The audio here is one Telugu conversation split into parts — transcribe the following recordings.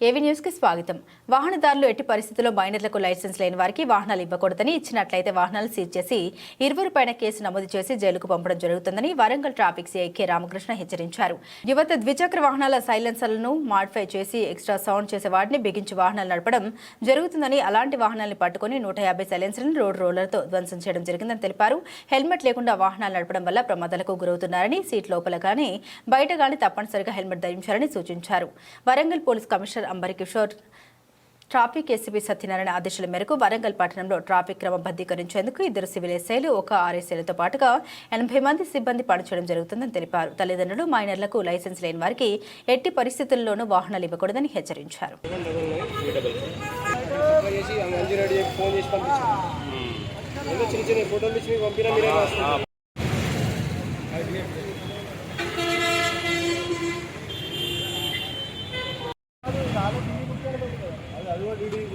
ఏవి న్యూస్కి స్వాగతం. వాహనదారులు ఎట్టి పరిస్థితుల్లో మైనర్లకు లైసెన్స్ లేని వారికి వాహనాలు ఇవ్వకూడదని ఇచ్చినట్లయితే వాహనాలు సీజ్ చేసి ఇరువురు పైన కేసు నమోదు చేసి జైలుకు పంపడం జరుగుతుందని Warangal traffic CI K Ramakrishna హెచ్చరించారు. యువత ద్విచక్ర వాహనాల సైలెన్సర్లను మాడిఫై చేసి ఎక్స్ట్రా సౌండ్ చేసే వాటిని బిగించి వాహనాలు నడపడం జరుగుతుందని అలాంటి వాహనాలను పట్టుకుని నూట యాభై సైలెన్సర్లను రోడ్ రోలర్తో ధ్వంసం చేయడం జరిగిందని తెలిపారు. హెల్మెట్ లేకుండా వాహనాలు నడపడం వల్ల ప్రమాదాలకు గురవుతున్నారని సీట్ లోపల కానీ బయట కానీ తప్పనిసరిగా హెల్మెట్ ధరించాలని సూచించారు. Warangal police commissioner Ambari Kishore. Traffic ACP Satyanarayana ఆదేశాల మేరకు వరంగల్ పట్టణంలో ట్రాఫిక్ క్రమబద్ధీకరించేందుకు ఇద్దరు సివిల్ ఎస్ఐలు ఒక ఆర్ఎస్ఐలతో పాటుగా ఎనభై మంది సిబ్బంది పనిచేయడం జరుగుతుందని తెలిపారు. తల్లిదండ్రులు మైనర్లకు లైసెన్స్ లేని వారికి ఎట్టి పరిస్థితుల్లోనూ వాహనాలు ఇవ్వకూడదని హెచ్చరించారు. చిన్న చిన్న ఫోటోలు పంపినా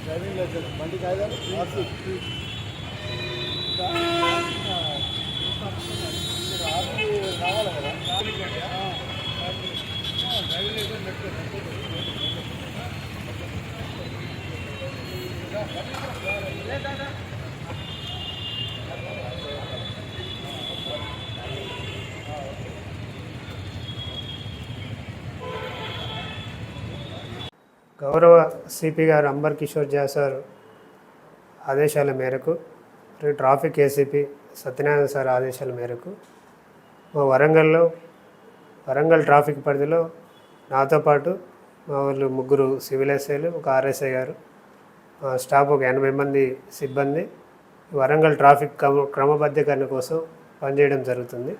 డ్రైవింగ్ లైసెన్స్ బండి కాగితాలు రావాలి కదా డ్రైవింగ్ లైసెన్స్ పెట్టుకోండి గౌరవ సిపి గారు అంబర్ కిషోర్ జా సార్ ఆదేశాల మేరకు ట్రాఫిక్ ఏసీపీ సత్యనారాయణ సార్ ఆదేశాల మేరకు మా వరంగల్లో వరంగల్ ట్రాఫిక్ పరిధిలో నాతో పాటు మా వాళ్ళు ముగ్గురు సివిల్ ఎస్ఐలు ఒక ఆర్ఎస్ఐ గారు స్టాఫ్ ఒక ఎనభై మంది సిబ్బంది వరంగల్ ట్రాఫిక్ క్రమ క్రమబద్ధీకరణ కోసం పనిచేయడం జరుగుతుంది.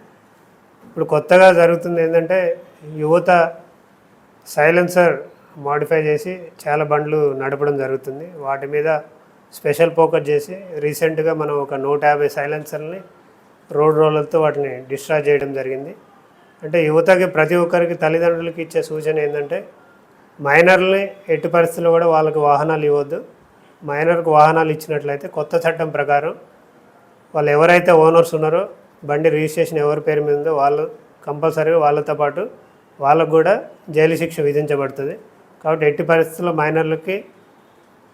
ఇప్పుడు కొత్తగా జరుగుతుంది ఏంటంటే యువత సైలెన్సర్ మాడిఫై చేసి చాలా బండ్లు నడపడం జరుగుతుంది. వాటి మీద స్పెషల్ ఫోకస్ చేసి రీసెంట్గా మనం ఒక నూట యాభై సైలెన్సర్ని రోడ్ రోలర్తో వాటిని డిస్ట్రాయ్ చేయడం జరిగింది. అంటే యువతకి ప్రతి ఒక్కరికి తల్లిదండ్రులకి ఇచ్చే సూచన ఏంటంటే మైనర్ని ఎట్టి పరిస్థితుల్లో కూడా వాళ్ళకి వాహనాలు ఇవ్వద్దు. మైనర్కు వాహనాలు ఇచ్చినట్లయితే కొత్త చట్టం ప్రకారం వాళ్ళు ఎవరైతే ఓనర్స్ ఉన్నారో బండి రిజిస్ట్రేషన్ ఎవరి పేరు మీద ఉందో వాళ్ళు కంపల్సరీగా వాళ్ళతో పాటు వాళ్ళకు కూడా జైలు శిక్ష విధించబడుతుంది. కాబట్టి ఎట్టి పరిస్థితుల్లో మైనర్లకి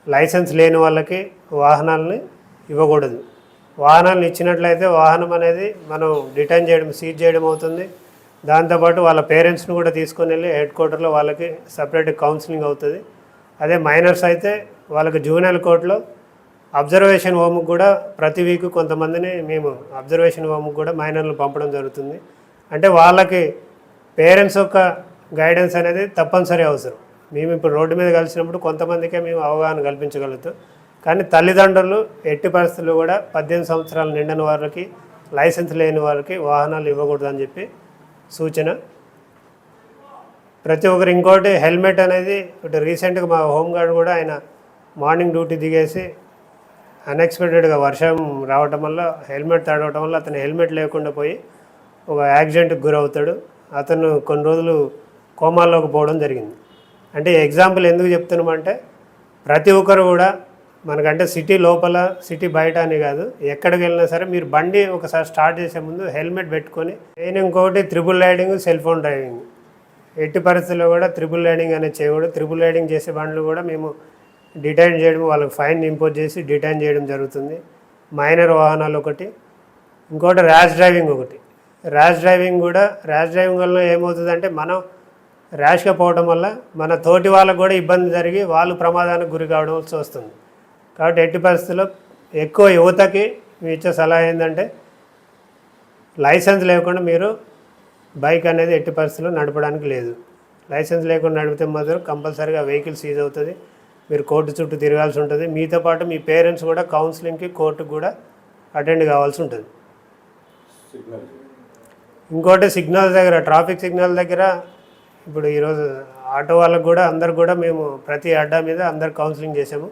లైసెన్స్ లేని వాళ్ళకి వాహనాలని ఇవ్వకూడదు. వాహనాలను ఇచ్చినట్లయితే వాహనం అనేది మనం డిటైన్ చేయడం సీజ్ చేయడం అవుతుంది. దాంతోపాటు వాళ్ళ పేరెంట్స్ని కూడా తీసుకొని వెళ్ళి హెడ్ క్వార్టర్లో వాళ్ళకి సపరేట్ కౌన్సిలింగ్ అవుతుంది. అదే మైనర్స్ అయితే వాళ్ళకి జూనియర్ కోర్టులో అబ్జర్వేషన్ హోమ్కి కూడా ప్రతి వీక్ కొంతమందిని మేము అబ్జర్వేషన్ హోమ్కి కూడా మైనర్లు పంపడం జరుగుతుంది. అంటే వాళ్ళకి పేరెంట్స్ యొక్క గైడెన్స్ అనేది తప్పనిసరి అవసరం. మేము ఇప్పుడు రోడ్డు మీద కలిసినప్పుడు కొంతమందికే మేము అవగాహన కల్పించగలుగుతాం. కానీ తల్లిదండ్రులు ఎట్టి పరిస్థితుల్లో కూడా పద్దెనిమిది సంవత్సరాలు నిండిన వారికి లైసెన్స్ లేని వారికి వాహనాలు ఇవ్వకూడదు అని చెప్పి సూచన. ప్రతి ఒక్కరు ఇంకోటి హెల్మెట్ అనేది ఇటు రీసెంట్గా మా హోమ్ గార్డ్ కూడా ఆయన మార్నింగ్ డ్యూటీ దిగేసి అన్ఎక్స్పెక్టెడ్గా వర్షం రావటం వల్ల హెల్మెట్ తడవటం వల్ల అతను హెల్మెట్ లేకుండా పోయి ఒక యాక్సిడెంట్కి గురవుతాడు. అతను కొన్ని రోజులు కోమాల్లోకి పోవడం జరిగింది. అంటే ఎగ్జాంపుల్ ఎందుకు చెప్తున్నామంటే ప్రతి ఒక్కరు కూడా మనకంటే సిటీ లోపల సిటీ బయట అని కాదు ఎక్కడికి వెళ్ళినా సరే మీరు బండి ఒకసారి స్టార్ట్ చేసే ముందు హెల్మెట్ పెట్టుకొని నేను ఇంకొకటి triple riding cell phone driving. ఎట్టి పరిస్థితుల్లో కూడా త్రిబుల్ రైడింగ్ అనేది చేయకూడదు. త్రిబుల్ రైడింగ్ చేసే బండ్లు కూడా మేము డిటైన్ చేయడం వాళ్ళకి ఫైన్ ఇంపోజ్ చేసి డిటైన్ చేయడం జరుగుతుంది. మైనర్ వాహనాలు ఒకటి ఇంకోటి ర్యాష్ డ్రైవింగ్ ఒకటి. ర్యాష్ డ్రైవింగ్ కూడా ర్యాష్ డ్రైవింగ్ వల్ల ఏమవుతుందంటే మనం ర్యాష్గా పోవడం వల్ల మన తోటి వాళ్ళకు కూడా ఇబ్బంది జరిగి వాళ్ళు ప్రమాదానికి గురి కావడం వస్తుంది. కాబట్టి ఎట్టి పరిస్థితుల్లో ఎక్కువ యువతకి మీ ఇచ్చే సలహా ఏంటంటే లైసెన్స్ లేకుండా మీరు బైక్ అనేది ఎట్టి పరిస్థితుల్లో నడపడానికి లేదు. లైసెన్స్ లేకుండా నడిపితే మాత్రం కంపల్సరీగా వెహికల్ సీజ్ అవుతుంది. మీరు కోర్టు చుట్టూ తిరగాల్సి ఉంటుంది. మీతో పాటు మీ పేరెంట్స్ కూడా కౌన్సిలింగ్కి కోర్టుకు కూడా అటెండ్ కావాల్సి ఉంటుంది. ఇంకోటి సిగ్నల్ దగ్గర ట్రాఫిక్ సిగ్నల్ దగ్గర ఇప్పుడు ఈరోజు ఆటో వాళ్ళకు కూడా అందరికి కూడా మేము ప్రతి అడ్డా మీద అందరు కౌన్సిలింగ్ చేసాము.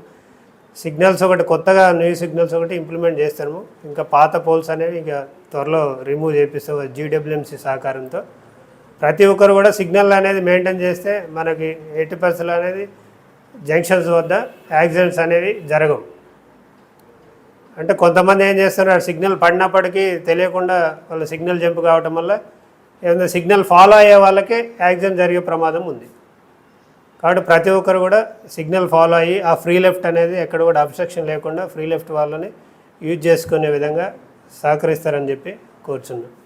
సిగ్నల్స్ ఒకటి కొత్తగా న్యూ సిగ్నల్స్ ఒకటి ఇంప్లిమెంట్ చేస్తాము. ఇంకా పాత పోల్స్ అనేవి ఇక త్వరలో రిమూవ్ చేపిస్తాం జీడబ్ల్యూఎంసీ సహకారంతో. ప్రతి ఒక్కరు కూడా సిగ్నల్ అనేది మెయింటైన్ చేస్తే మనకి ఎయిటీ పర్సెంట్ అనేది జంక్షన్స్ వద్ద యాక్సిడెంట్స్ అనేవి జరగవు. అంటే కొంతమంది ఏం చేస్తున్నారు సిగ్నల్ పడినప్పటికీ తెలియకుండా వాళ్ళ సిగ్నల్ జంప్ కావటం వల్ల ఏదైనా సిగ్నల్ ఫాలో అయ్యే వాళ్ళకే యాక్సిడెంట్ జరిగే ప్రమాదం ఉంది. కాబట్టి ప్రతి ఒక్కరు కూడా సిగ్నల్ ఫాలో అయ్యి ఆ ఫ్రీ లెఫ్ట్ అనేది ఎక్కడ కూడా అబ్స్ట్రక్షన్ లేకుండా ఫ్రీ లెఫ్ట్ వాళ్ళని యూజ్ చేసుకునే విధంగా సహకరిస్తారని చెప్పి కోరుచున్నాను